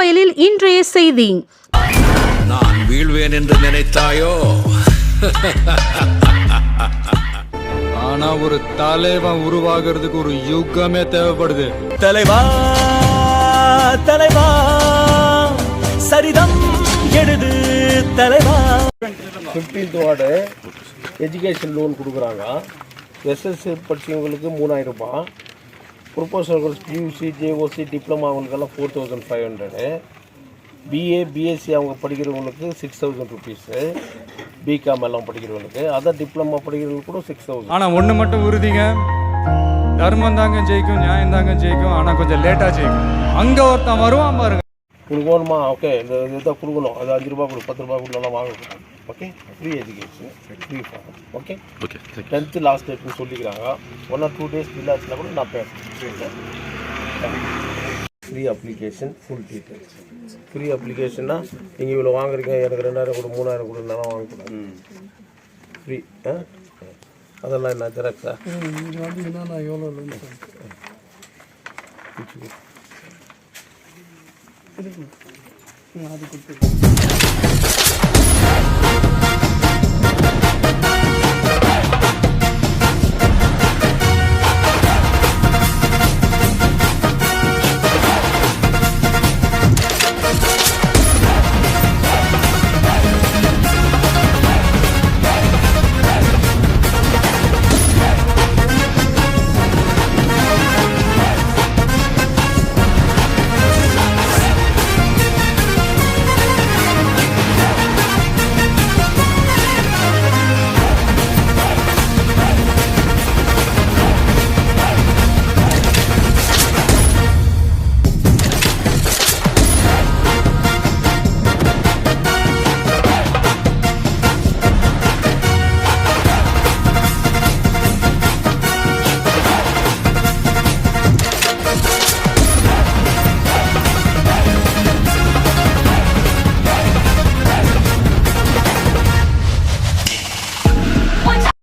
வயலில் இன்றைய செய்தி. நான் வீழ்வேன் என்று நினைத்தாயோ? ஆனா ஒரு தலைவன் உருவாகிறதுக்கு ஒரு யுகமே தேவைப்படுது. தலைவா தலைவா சரிதம் எழுது தலைவா. ஃபிஃப்டீன்த் வார்டு எஜுகேஷன் லோன் கொடுக்குறாங்க. எஸ்எஸ்சி படிச்சவங்களுக்கு மூணாயிரம் ரூபாய். ப்ரொபோசல்ஸ் பியூசி ஜேஓசி டிப்ளமா அவங்களுக்கெல்லாம் four thousand five hundred BA BSc அவங்க படிக்கிறவங்களுக்கு சிக்ஸ் தௌசண்ட் ருபீஸு பிகாம் எல்லாம் படிக்கிறவங்களுக்கு. அதர் டிப்ளமா படிக்கிறவங்களுக்கு கூட சிக்ஸ் தௌசண்ட் ஆனா ஒண்ணு மட்டும் உறுதிங்க. தர்மம் தாங்க ஜெயிக்கும் நியாயம் தாங்க ஜெயிக்கும் ஆனா கொஞ்சம் லேட்டா ஜெயிக்கும். அங்க ஒருத்தன் வருவான் பாருங்க. உங்களுக்கு வேணுமா ஓகே இந்த இதை கொடுக்கணும். அது அஞ்சு ரூபா கொடு பத்து ரூபா கொடுலாம் வாங்கக்கூடாது okay free education free form okay tenth last டேட்னு சொல்லிக்கிறாங்க. ஒன் ஆர் டூ டேஸ் ஆச்சுன்னா கூட நான் பேசுகிறேன் free application full details free அப்ளிகேஷன்னா நீங்கள் இவ்வளோ வாங்குறீங்க எனக்கு ரெண்டாயிரம் கொடு மூணாயிரம் கொடுனாலும் வாங்கக்கூடாது ஃப்ரீ ஆ? அதெல்லாம் என்ன ஜெராக்ஸா